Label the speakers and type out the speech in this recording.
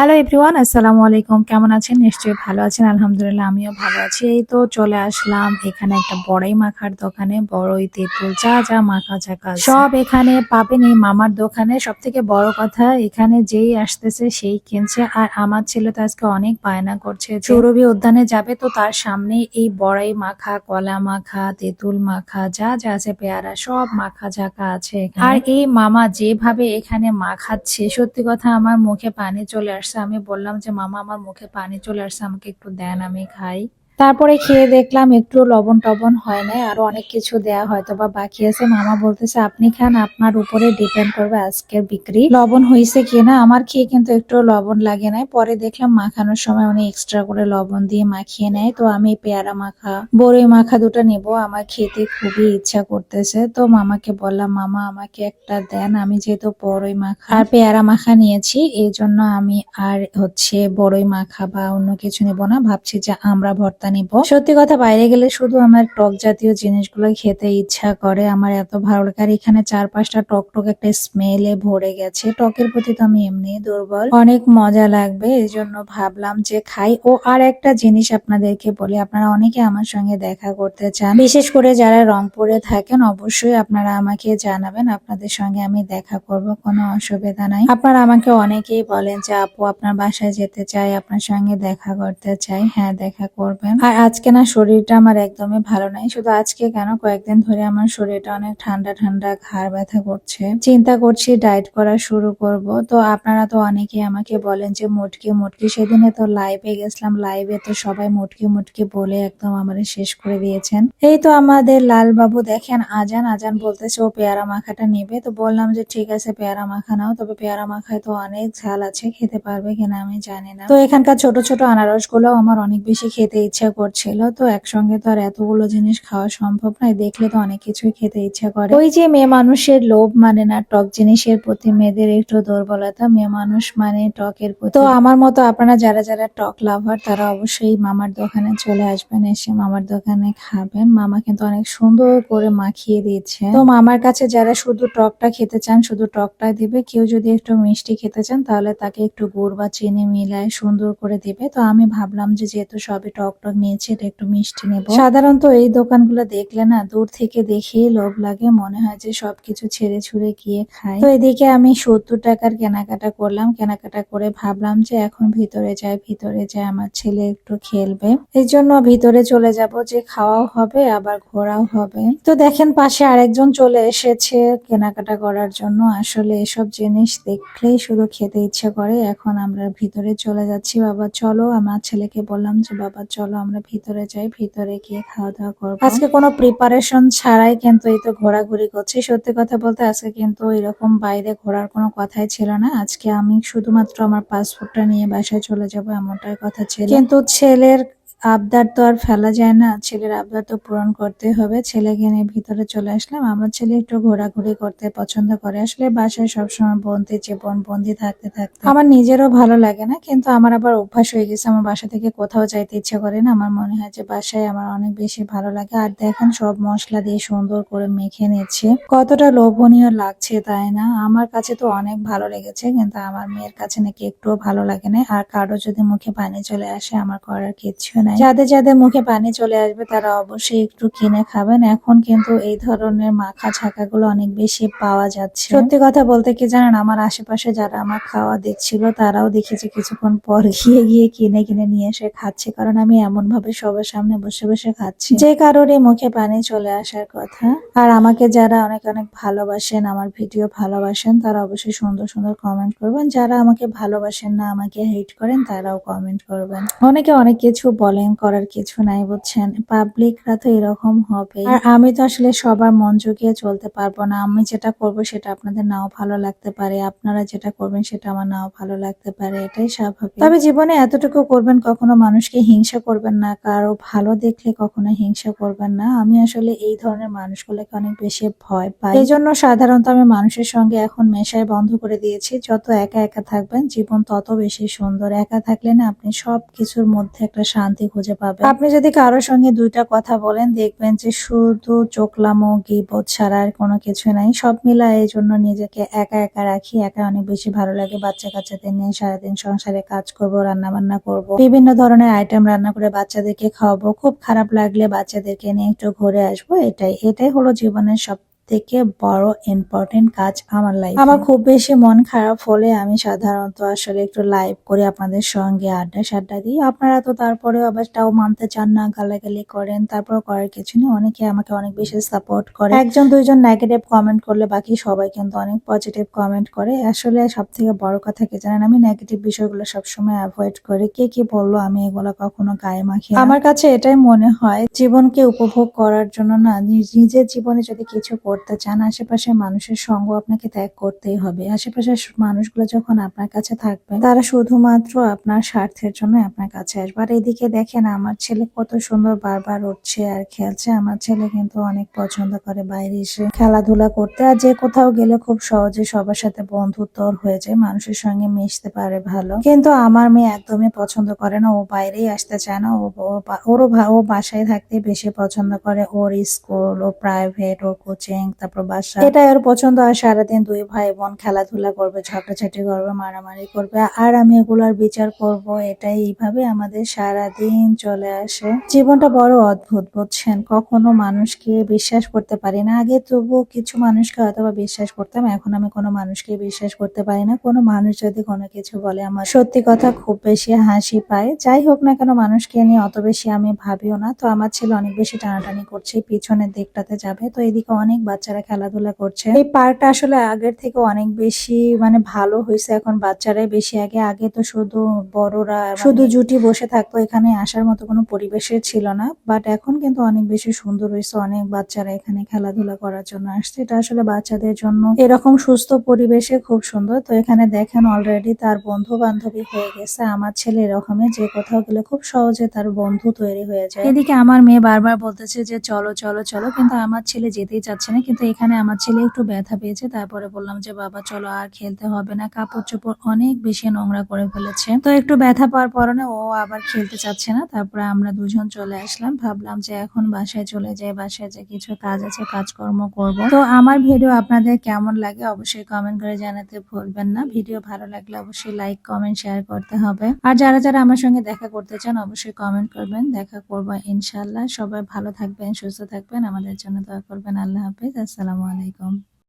Speaker 1: Hello everyone আসসালামু আলাইকুম কেমন আছেন? নিশ্চয়ই ভালো আছেন। আলহামদুলিল্লাহ, আমিও ভালো আছি। এই তো চলে আসলাম এখানে একটা বড়াই মাখার দোকানে। বড়ই তেঁতুল, যা যা মাখা চাকা সব এখানে পাবেন এই মামার দোকানে। সব থেকে বড় কথা, এখানে যেই আসতেছে সেই কিনছে। আর আমার ছেলে তো আজকে অনেক বায়না করছে চৌরবি উদ্যানে যাবে তো তার সামনে এই বড়াই মাখা, কলা মাখা, তেঁতুল মাখা, যা যা আছে, পেয়ারা, সব মাখা ঝাঁকা আছে আর এই মামা যেভাবে এখানে মাখাচ্ছে, সত্যি কথা আমার মুখে পানি চলে আসছে। আমি বললাম যে মামা আমার মুখে পানি চলে আসছে আমাকে একটু দেন আমি খাই। তারপরে খেয়ে দেখলাম একটু লবণ টবণ হয় নাই, আরও অনেক কিছু দেয়া হয়তো বা বাকি আছে। মামা বলতেছে, আপনি খান, আপনার উপরে ডিপেন্ড করবে আজকের বিক্রি। লবণ হয়েছে কিনা? আমার খেয়ে কিন্তু একটু লবণ লাগে নাই। পরে দেখলাম মাখানোর সময় উনি এক্সট্রা করে লবণ দিয়ে মাখিয়ে নেয়। তো আমি পেয়ারা মাখা, বড়ই মাখা দুটো নেব। আমার খেতে খুবই ইচ্ছা করতেছে। তো মামাকে বললাম, মামা, আমাকে একটা দেন। আমি যেহেতু বড়ই মাখা আর পেয়ারা মাখা নিয়েছি, এই জন্য আমি আর হচ্ছে বড়ই মাখা বা অন্য কিছু নেব না। ভাবছি যে আমরা ভর্তা নিব। সত্যি কথা, বাইরে গেলে শুধু আমার টক জাতীয় জিনিসগুলো খেতে ইচ্ছা করে। আমার এত ভালো লাগে। আর এখানে চার পাঁচটা টক টক একটা স্মেলে ভরে গেছে। টকের প্রতি তো আমি এমনি দুর্বল। অনেক মজা লাগবে এই জন্য ভাবলাম যে খাই। ও আর একটা জিনিস আপনাদেরকে বলি, আপনারা অনেকে আমার সঙ্গে দেখা করতে চান। বিশেষ করে যারা রংপুরে থাকেন, অবশ্যই আপনারা আমাকে জানাবেন। আপনাদের সঙ্গে আমি দেখা করব, কোনো অসুবিধা নাই। আপনারা আমাকে অনেকেই বলেন যে, আপু, আপনার বাসায় যেতে চাই, আপনার সঙ্গে দেখা করতে চাই। হ্যাঁ দেখা করবেন। আর আজকে না শরীরটা আমার একদমই ভালো নাই। শুধু আজকে কেন? কয়েকদিন ধরে আমার শরীরটা অনেক ঠান্ডা ঠান্ডা, ঘাড় ব্যথা করছে। চিন্তা করছি ডায়েট করা শুরু করব। তো আপনারা তো অনেকেই আমাকে বলেন যে, মুটকি মুটকি। সেদিনে তো লাইভে গেছিলাম। লাইভে তো সবাই মুটকি মুটকি বলে একদম আমাদের শেষ করে দিয়েছেন। এই তো আমাদের লাল বাবু দেখেন, আজান আজান বলতেছে, ও পেয়ারা মাখাটা নেবে। তো বললাম যে, ঠিক আছে, পেয়ারা মাখা নাও। তবে পেয়ারা মাখায় তো অনেক ঝাল আছে, খেতে পারবে কিনা আমি জানি না। তো এখানকার ছোট ছোট আনারসগুলো আমার অনেক বেশি খেতে ইচ্ছা করছিল তো একসঙ্গে তো আর এতগুলো জিনিস খাওয়া সম্ভব নয়। দেখলে তো অনেক কিছুই খেতে ইচ্ছা করে। ওই যে মেয়ে মানুষের লোভ মানে না টক জিনিসের প্রতি মেয়েদের একটু দুর্বলতা, মেয়ে মানুষ মানে টকের প্রতি। তো আমার মতো আপনারা যারা যারা টক লাভার, তারা অবশ্যই মামার দোকানে চলে আসবেন, এসে মামার দোকানে খাবেন। মামা কিন্তু অনেক সুন্দর করে মাখিয়ে দিয়েছে তো মামার কাছে যারা শুধু টকটা খেতে চান, শুধু টকটা দিবে, কেউ যদি একটু মিষ্টি খেতে চান, তাহলে তাকে একটু গুড় বা চিনি মিলায় সুন্দর করে দিবে। তো আমি ভাবলাম যে যেহেতু সবই টক টক নিয়েছি এটা একটু মিষ্টি নেব। সাধারণত এই দোকানগুলো দেখলে না, দূর থেকে দেখেই লোভ লাগে, মনে হয় যে সবকিছু ছেড়ে ছুড়ে গিয়ে খাই। তো এদিকে আমি সত্তর টাকার কেনাকাটা করলাম, কেনাকাটা করে ভাবলাম যে এখন ভিতরে যাই ভিতরে যাই, আমার ছেলে একটু খেলবে। এই জন্য ভিতরে চলে যাব, যে খাওয়াও হবে, আবার ঘোরাও হবে। তো দেখেন পাশে আরেকজন চলে এসেছে কেনাকাটা করার জন্য। আসলে এসব জিনিস দেখলেই শুধু খেতে ইচ্ছে করে। এখন আমরা ভিতরে চলে যাচ্ছি। বাবা, চলো, আমার ছেলেকে বললাম যে, বাবা, চলো আমরা ভিতরে যাই, ভিতরে গিয়ে খাওয়া দাওয়া করব। আজকে কোনো প্রিপারেশন ছাড়াই কিন্তু এই তো ঘোরাঘুরি করছি। সত্যি কথা বলতে আজকে কিন্তু এরকম বাইরে ঘোরার কোনো কথাই ছিল না। আজকে আমি শুধুমাত্র আমার পাসপোর্টটা নিয়ে বাসায় চলে যাব, এমনটাই কথা ছিল। কিন্তু ছেলের আবদার তো আর ফেলা যায় না। ছেলের আবদার তো পূরণ করতে হবে। ছেলেকে নিয়ে ভিতরে চলে আসলাম। আমার ছেলে একটু ঘোরাঘুরি করতে পছন্দ করে। আসলে বাসায় সবসময় বন্দি, জীবন বন্দি থাকতে থাকতে। আমার নিজেরও ভালো লাগে না, কিন্তু আমার আবার অভ্যাস হয়ে গেছে। আমার বাসা থেকে কোথাও যাইতে ইচ্ছে করে না। আমার মনে হয় যে বাসায় আমার অনেক বেশি ভালো লাগে। আর দেখেন সব মশলা দিয়ে সুন্দর করে মেখে নিচ্ছে। কতটা লোভনীয় লাগছে তাই না? আমার কাছে তো অনেক ভালো লেগেছে, কিন্তু আমার মেয়ের কাছে নাকি একটুও ভালো লাগে না। আর কারও যদি মুখে পানি চলে আসে, আমার করার কিচ্ছু নাই। যাদের যাদের মুখে পানি চলে আসবে, তারা অবশ্যই একটু কিনে খাবেন। এখন কিন্তু এই ধরনের মাখা ছাকা গুলো অনেক বেশি পাওয়া যাচ্ছে। সত্যি কথা বলতে কি জানেন, আমার আশেপাশে যারা আমার খাওয়া দেখছিল, তারাও দেখেছে কিছুক্ষণ পর গিয়ে গিয়ে কিনে কিনে নিয়ে এসে খাচ্ছে, কারণ আমি এমন ভাবে সবার সামনে বসে বসে খাচ্ছি। যে কারণে মুখে পানি চলে আসার কথা। আর আমাকে যারা অনেক অনেক ভালোবাসেন, আমার ভিডিও ভালোবাসেন, তারা অবশ্যই সুন্দর সুন্দর কমেন্ট করবেন। যারা আমাকে ভালোবাসেন না, আমাকে হেট করেন, তারাও কমেন্ট করবেন। অনেকে অনেক কিছু বলেন করার কিছু নাই, বুঝছেন? পাবলিকরা তো এরকম হবে আর আমি তো আসলে সবার মন জুগিয়ে চলতে পারব না। আমি যেটা করব সেটা আপনাদের নাও ভালো লাগতে পারে। আপনারা যেটা করবেন সেটা আমার নাও ভালো লাগতে পারে। এটাই স্বাভাবিক। তবে জীবনে এতটুকু করবেন, কখনো মানুষকে হিংসা করবেন না। কারও ভালো দেখলে কখনো হিংসা করবেন না। আমি আসলে এই ধরনের মানুষগুলোকে অনেক বেশি ভয় পাই। এই জন্য সাধারণত আমি মানুষের সঙ্গে এখন মেশায় বন্ধ করে দিয়েছি। যত একা একা থাকবেন, জীবন তত বেশি সুন্দর। একা থাকলে না আপনি সব কিছুর মধ্যে একটা শান্তি খুঁজে পাবেন। আপনি যদি কারোর সঙ্গে দুইটা কথা বলেন, দেখবেন যে শুধু চোখলামো গিবত ছাড়া আর কোনো কিছু নাই। সব মিলা এই জন্য নিজেকে একা একা রাখি, একা অনেক বেশি ভালো লাগে। বাচ্চা কাচ্চাদের নিয়ে সারাদিন সংসারে কাজ করব রান্না বান্না করব। বিভিন্ন ধরনের আইটেম রান্না করে বাচ্চাদেরকে খাওয়াবো। খুব খারাপ লাগলে বাচ্চাদেরকে নিয়ে একটু ঘুরে আসব। এটাই এটাই হলো জীবনের সব থেকে বড় ইম্পর্টেন্ট কাজ আমার লাইফ আমার খুব বেশি মন খারাপ হলে আমি সাধারণত আসলে একটু লাইভ করে আপনাদের সঙ্গে আড্ডা সাড্ডা দিই। আপনারা তো তারপরেও আবার তাও মানতে চান না গালাগালি করেন তারপর করার কিছু নেই। অনেকে আমাকে অনেক বেশি সাপোর্ট করে। একজন দুইজন নেগেটিভ কমেন্ট করলে বাকি সবাই কিন্তু অনেক পজিটিভ কমেন্ট করে। আসলে সব থেকে বড় কথা কি জানেন? আমি নেগেটিভ বিষয়গুলো সবসময় অ্যাভয়েড করি। কে কি বলল আমি এগুলো কখনো গায়ে মাখি আমার কাছে এটাই মনে হয় জীবনকে উপভোগ করার জন্য না নিজ- নিজের জীবনে যদি কিছু করতে চান আশেপাশে মানুষের সঙ্গ আপনাকে ত্যাগ করতেই হবে। আশেপাশের মানুষগুলো যখন আপনার কাছে থাকবে, তারা শুধুমাত্র আপনার স্বার্থের জন্য আপনার কাছে আসবে। আর এদিকে দেখেন, আমার ছেলে কত সুন্দর বারবার উঠছে আর খেলছে। আমার ছেলে কিন্তু অনেক পছন্দ করে বাইরে এসে খেলাধুলা করতে। আর যে কোথাও গেলে খুব সহজে সবার সাথে বন্ধুত্ব ওর হয়ে যায়, মানুষের সঙ্গে মিশতে পারে ভালো। কিন্তু আমার মেয়ে একদমই পছন্দ করে না, ও বাইরেই আসতে চায় না। ও ও- ওরও ও বাসায় থাকতে বেশি পছন্দ করে। ওর স্কুল, ও প্রাইভেট ওর কোচিং তারপর বাসা। এটাই ওর পছন্দ, আর সারাদিন দুই ভাই বোন খেলাধুলা করবে, ঝগড়াঝাটি করবে, মারামারি করবে, আর আমি এগুলোর বিচার করব, এটাই এইভাবে আমাদের সারাদিন চলে আসে। জীবনটা বড় অদ্ভুত, বুঝছেন? কখনো মানুষকে বিশ্বাস করতে পারি না। আগে তবুও কিছু মানুষকে হয়তো বিশ্বাস করতাম, এখন আমি কোনো মানুষকে বিশ্বাস করতে পারি না। কোনো মানুষ যদি কোনো কিছু বলে, আমার সত্যি কথা খুব বেশি হাসি পায়। যাই হোক না কেন, মানুষকে নিয়ে অত বেশি আমি ভাবিও না। তো আমার ছেলে অনেক বেশি টানাটানি করছে, পিছনের দিকটাতে যাবে, তো এদিকে অনেক বাচ্চারা খেলাধুলা করছে। এই পার্কটা আসলে আগের থেকে অনেক বেশি মানে ভালো হয়েছে, এখন বাচ্চারাই বেশি আগে। আগে তো শুধু বড়রা শুধু জুটি বসে থাকতো, এখানে আসার মতো কোনো পরিবেশে ছিল না। বাট এখন কিন্তু অনেক বেশি সুন্দর হয়েছে, অনেক বাচ্চারা এখানে খেলাধুলা করার জন্য আসছে। এটা আসলে বাচ্চাদের জন্য এরকম সুস্থ পরিবেশে খুব সুন্দর। তো এখানে দেখেন অলরেডি তার বন্ধু বান্ধবী হয়ে গেছে। আমার ছেলে এরকমই, যে কোথাও গেলে খুব সহজে তার বন্ধু তৈরি হয়ে যায়। এদিকে আমার মেয়ে বারবার বলতেছে যে, চলো চলো চলো। কিন্তু আমার ছেলে যেতেই চাচ্ছে না। কিন্তু এখানে আমার ছেলে একটু ব্যথা পেয়েছে। তারপরে বললাম যে, বাবা, চলো আর খেলতে হবে না। কাপড় চোপড় অনেক বেশি নোংরা করে ফেলেছে। তো একটু ব্যথা পাওয়ার পরনে ও আবার খেলতে চাচ্ছে না। তারপরে আমরা দুজন চলে আসলাম। ভাবলাম যে, এখন বাসায় চলে যাই। বাসায় যে কিছু কাজ আছে, কাজকর্ম করব। তো আমার ভিডিও আপনাদের কেমন লাগে অবশ্যই কমেন্ট করে জানাতে ভুলবেন না। ভিডিও ভালো লাগলে অবশ্যই লাইক কমেন্ট শেয়ার করতে হবে। আর যারা যারা আমার সঙ্গে দেখা করতে চান, অবশ্যই কমেন্ট করবেন। দেখা করব ইনশাল্লাহ সবাই ভালো থাকবেন, সুস্থ থাকবেন। আমাদের জন্য দোয়া করবেন। আল্লাহ আসসালামু আলাইকুম।